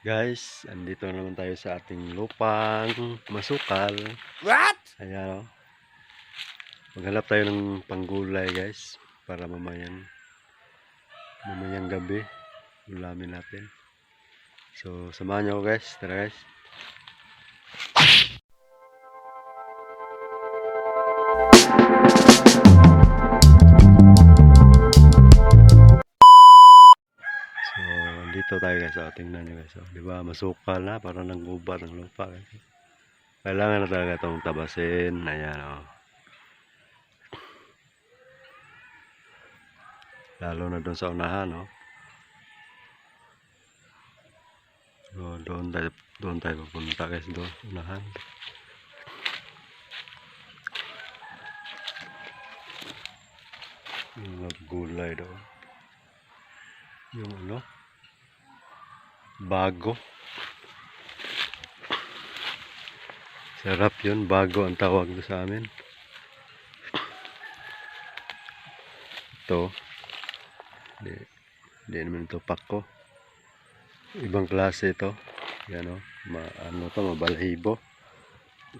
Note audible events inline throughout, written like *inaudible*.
Guys, andito na naman tayo sa ating lupang masukal. What? Ayan o. Maghanap tayo ng panggulay guys. Para mamayan. Mamayang gabi. Ulamin natin. So, samahan nyo ako guys. Tara guys. Tayo guys. O, tingnan nyo guys. O, di ba, masukal na. Parang nanggubat ang lupa guys. Kailangan na talaga itong tabasin. Ayan o. Lalo na doon sa unahan, no? So, doon tayo, doon tayo pupunta guys, doon, unahan. Yung gulay doon. Yung ano? Bago. Sarap yun, bago ang tawag doon sa amin. Ito. Hindi, hindi naman ito pako. Ibang klase ito. Yan o. Ma, ano to, mabalahibo.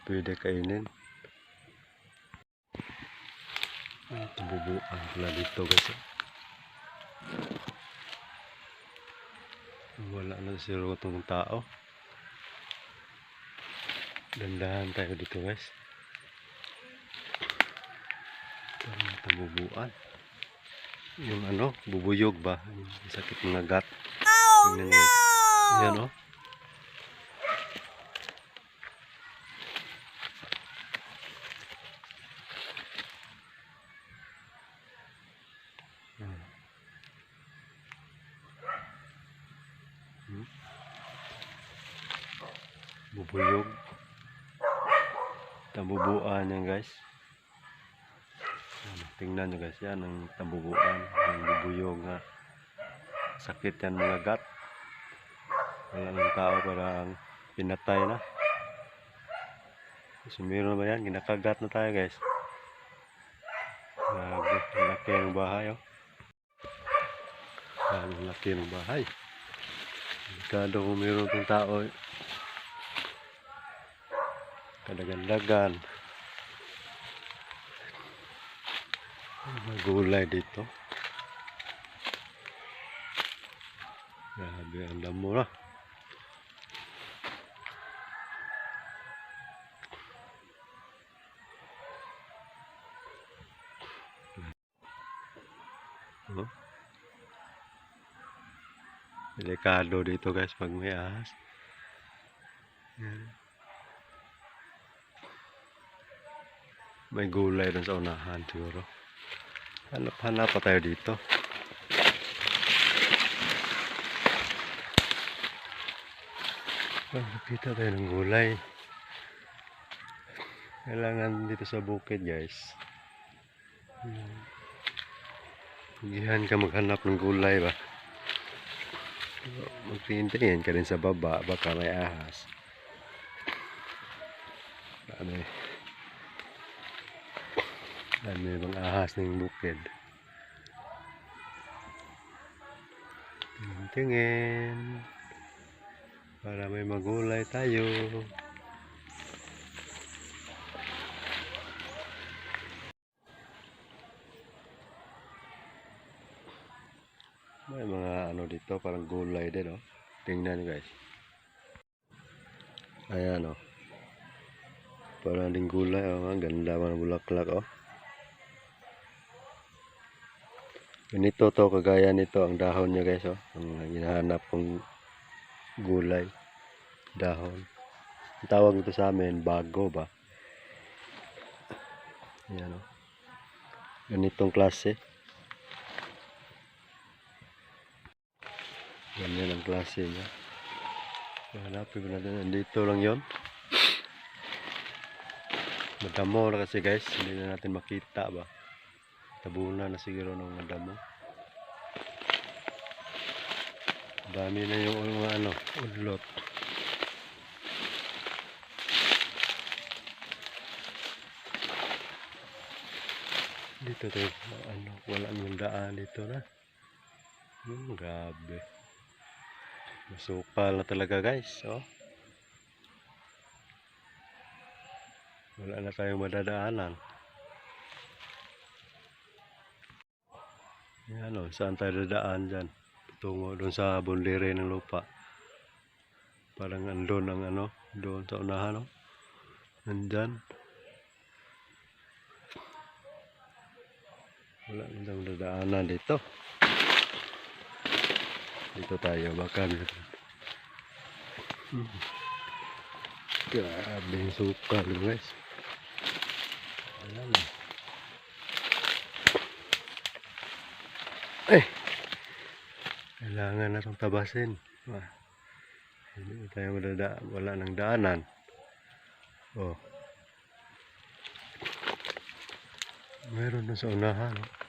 Pwede kainin. Ito bubuan pala dito guys. Oh. Wala na siguro itong tao. Dandahan tayo dito guys. Parang tabubuan yung ano, bubuyog ba? Yung sakit ng agat. Oh no! Yan oh. Hmm. Hmm. Bubuyog. Tabubuan yan guys. Yan, Yan ang tabubuan, ang bubuyog nga. Sakit yan mga gat. Wala ng tao parang pinatay na. So meron ba yan? Ginakagat na tayo guys. Grabe, ang laki ng bahay oh. Grabe, ang laki ng bahay. Delikado kung meron tao. eh. Kadagan-dagan. Mga gulay dito. Grabe, ang damo na. Oh. Delikado dito guys pag may ahas. May gulay dun sa unahan siguro. Hanap-hanap pa tayo dito. Oh, nakita tayo ng gulay. Kailangan dito sa bukid guys. Hmm. Gihan ka maghanap ng gulay ba? Magtingin-tingin ka rin sa baba, baka may ahas. Ano eh. Yung mga ahas ng bukid. Tingin-tingin. Para may magulay tayo. May mga ano dito, parang gulay din, oh. Tingnan guys. Ayan, oh. Parang ding gulay, oh. Ang ganda ang bulaklak, oh. Ganito to, kagaya nito ang dahon niya, guys, oh. Ang hinahanap kong gulay. Dahon. Ang tawag nito sa amin, bago ba? Ayan, oh. Ganitong klase. Ganyan ang klase niya. Hanapin ko natin. Nandito lang yon. Madamo na kasi guys. Hindi na natin makita ba. Tabunan na siguro ng madamo. Dami na yung mga ano, udlot. Dito tayo, ano, wala nang daan dito na. Hmm, grabe. Masukal na talaga guys. Oh. Wala na tayong madadaanan. Yan o, saan tayo dadaan dyan? Tungo doon sa bundere ng lupa. Parang andun ang ano, doon sa unahan o. Nandyan. Wala na tayong dadaanan dito. Dito tayo, baka Hmm. Grabe yung sukal guys. Ayan. Eh! Kailangan na itong tabasin. Ah. Hindi tayo madada wala ng daanan. Oh. Meron na sa unahan. Oh.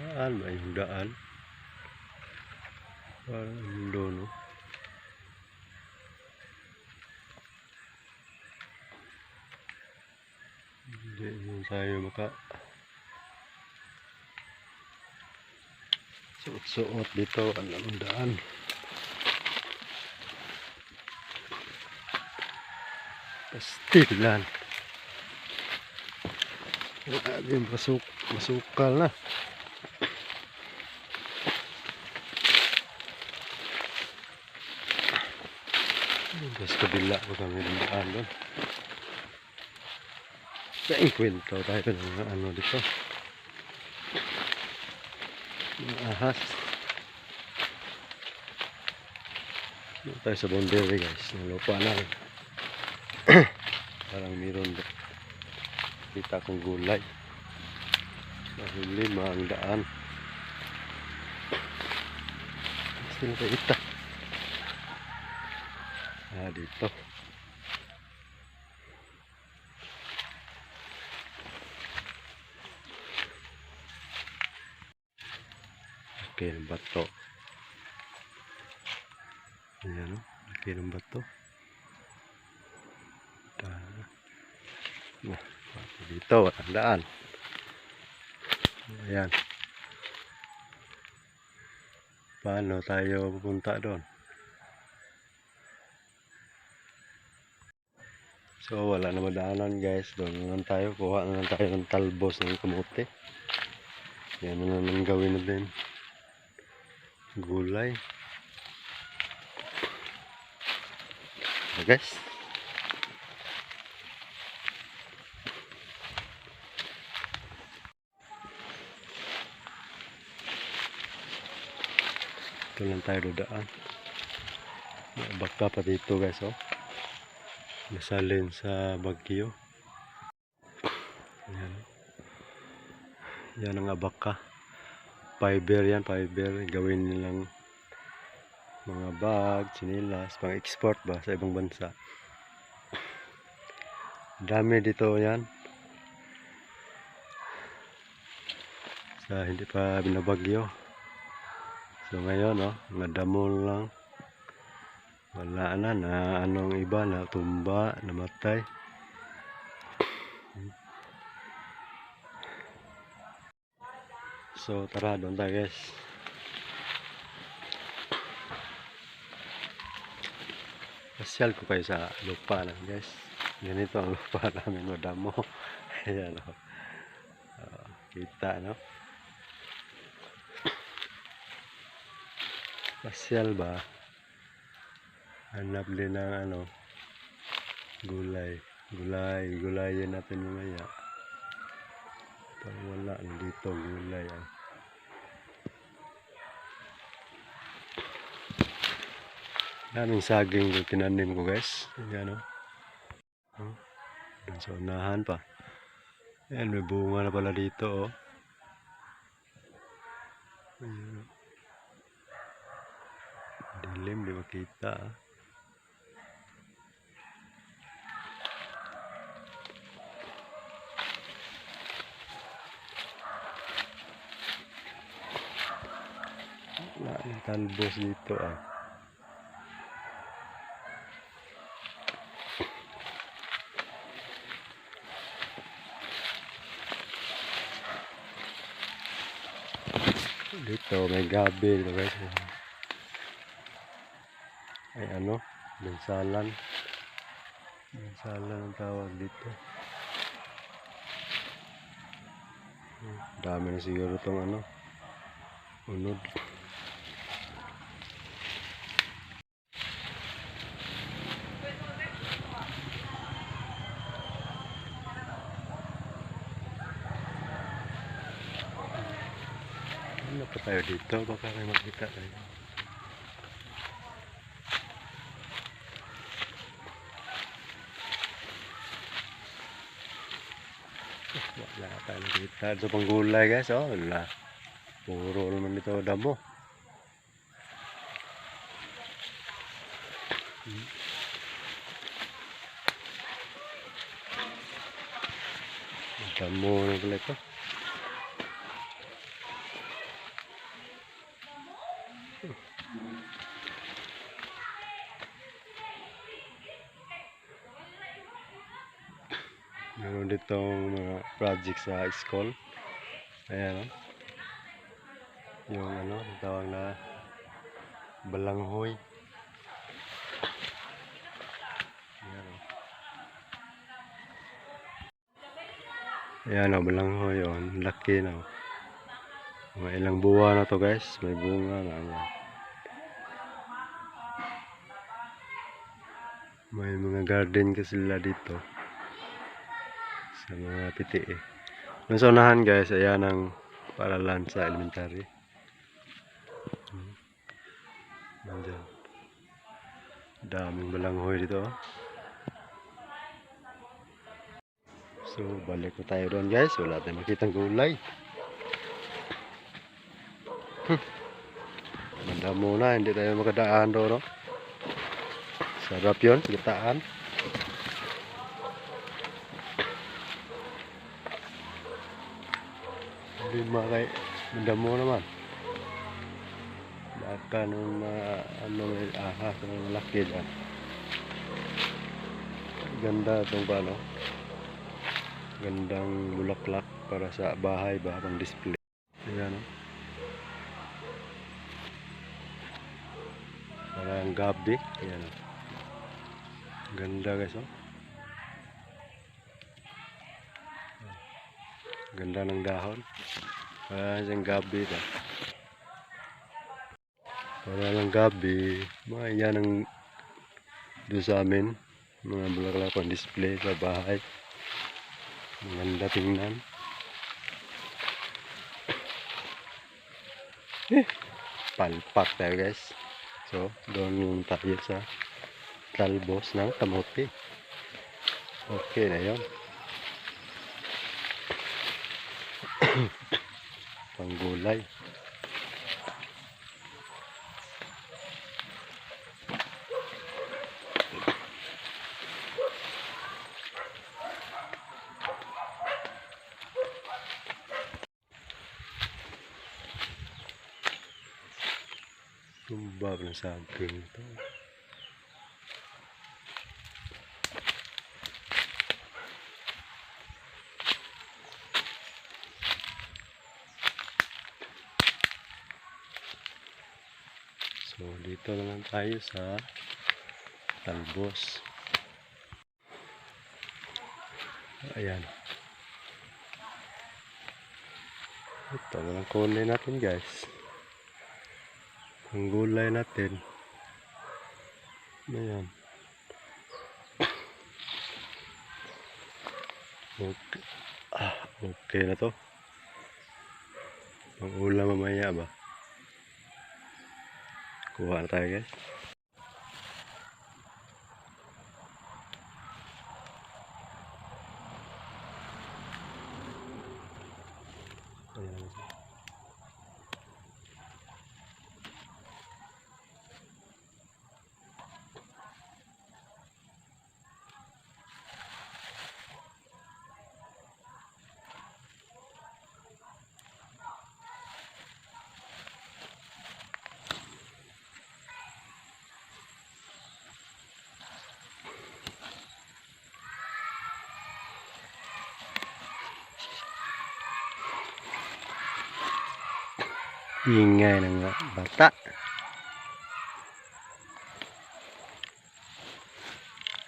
Saan ba yung daan? Parang doon, no? Hindi mo tayo maka suot-suot dito ang daan. Pastilan. Grabe masuk masukal na. Tapos kabila ko kami daan doon. Nainkwento tayo ng ano dito. Mga ahas. Dito tayo sa boundary guys. Ng lupa na. Parang meron. Kita kong gulay. Dahil lima ang daan. Gusto na tayo ita. Ah, dito. Laki ng bato. Ayan o. Laki ng bato. Ah. Nah, dito, walang daan. Ayan. Paano tayo pupunta doon? So wala na madaanan guys. Doon lang tayo. Kuha na lang tayo ng talbos ng kamote. Yan na lang gawin natin. Gulay. So guys. Ito lang tayo dudaan. Baka pa dito guys oh nasalin sa bagyo yan yan ang abaka fiber yan fiber. Gawin nilang mga bag, sinilas pang export ba sa ibang bansa. Dami dito yan. Sa hindi pa binabagyo. So ngayon no mga damo lang. Wala na na anong iba na tumba namatay so tara doon tayo guys. Pasyal ko kayo sa lupa lang guys. Ganito ang *laughs* lupa namin madamo ayan o oh, kita no? Pasyal ba? Hanap din ng ano gulay. Gulay gulayin natin mamaya pag wala dito gulay ah. daming saging yung tinanim ko guys yan o oh. Doon sa unahan pa yan may bunga na pala dito oh Ayan, oh. dilim di makita ah na ang talbos dito ah. Dito may gabi dito guys ay ano bensalan bensalan ang tawag dito. Dami na siguro tong ano unod. Ano pa tayo dito? Baka may makita tayo. Wala tayo nakita. Ito pang guys. Oh, wala. Puro naman dito damo. Damo na pala ito. Meron ditong mga project sa school. Ayan o. Yung ano, tawag na balanghoy. Ayan o. Ayan o, balanghoy o. Laki na o. Mga ilang buwan na to guys. May bunga na. Ayan. May mga garden kasi sila dito sa mga piti eh. Yung sa guys, ayan ang paralan sa elementary. Hmm. Nandyan. Daming balanghoy dito. oh. So, balik na tayo doon guys. Wala tayong makitang gulay. Hmm. Manda muna, hindi tayo makadaan doon. No? Sarap yun. Lima kay madamo naman. Baka nung mga ano may ahas ng malaki dyan ganda itong paano gandang bulaklak para sa bahay ba pang display. Ayan o parang gabi. Ayan. O ganda guys o Ganda ng dahon. Para siyang gabi na. Para ng gabi. Mga yan ang doon sa amin. Mga bulaklak on display sa bahay. Maganda tingnan. *coughs* Eh, palpak tayo guys. So, doon yung tayo sa talbos ng kamote. Okay na yun. *coughs* panggulay. Tumbab ng saging ito. So, dito naman tayo sa talbos. Ayan. Ito lang kulay natin guys. Ang gulay natin. Ayan. Okay. Ah, okay na to. Ang ulam mamaya ba? Kuha na ingay ng bata.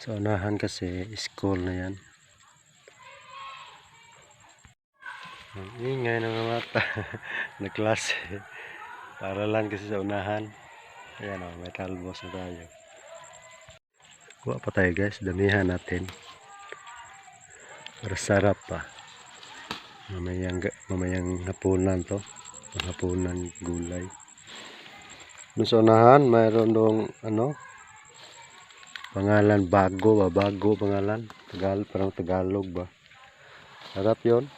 Sa unahan kasi school na yan. Ang ingay ng mga bata *laughs* na klase. Para lang kasi sa unahan. Ayan o, may talbos na tayo. Kuha pa tayo guys, damihan natin. Para sarap pa. Mamayang, mamayang hapunan to. Hapunan gulay. Doon sa unahan, mayroon dong ano, pangalan bago ba? Bago pangalan. Tagal, parang Tagalog ba? Sarap yon.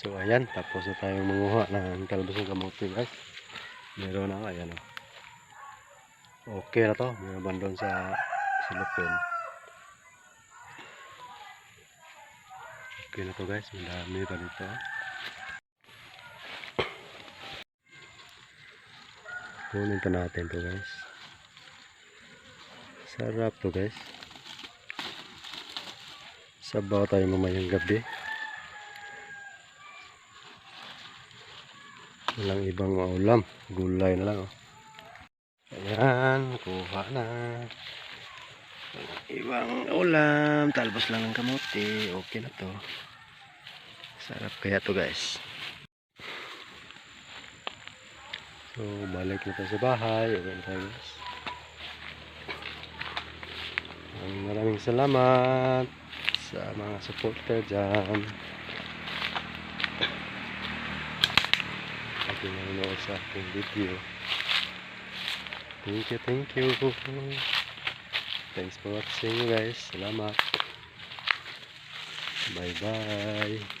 So ayan, tapos na tayong manguha ng talbos ng kamote guys. Meron na, ayan o. Okay na to, meron man doon sa silupin. Okay na to guys, madami pa dito. Kunin pa natin to guys. Sarap to guys. Sabaw tayo mamayang gabi. Walang ibang ulam. Gulay na lang. Oh. Ayan, kuha na. Walang ibang ulam. Talbos lang ng kamote. Okay na to. Sarap kaya to guys. So, balik na tayo sa bahay. Okay na tayo guys. Maraming salamat sa mga supporter dyan. Nanonood sa ating video. Thank you, thank you. Thanks for watching guys. Salamat. Bye-bye.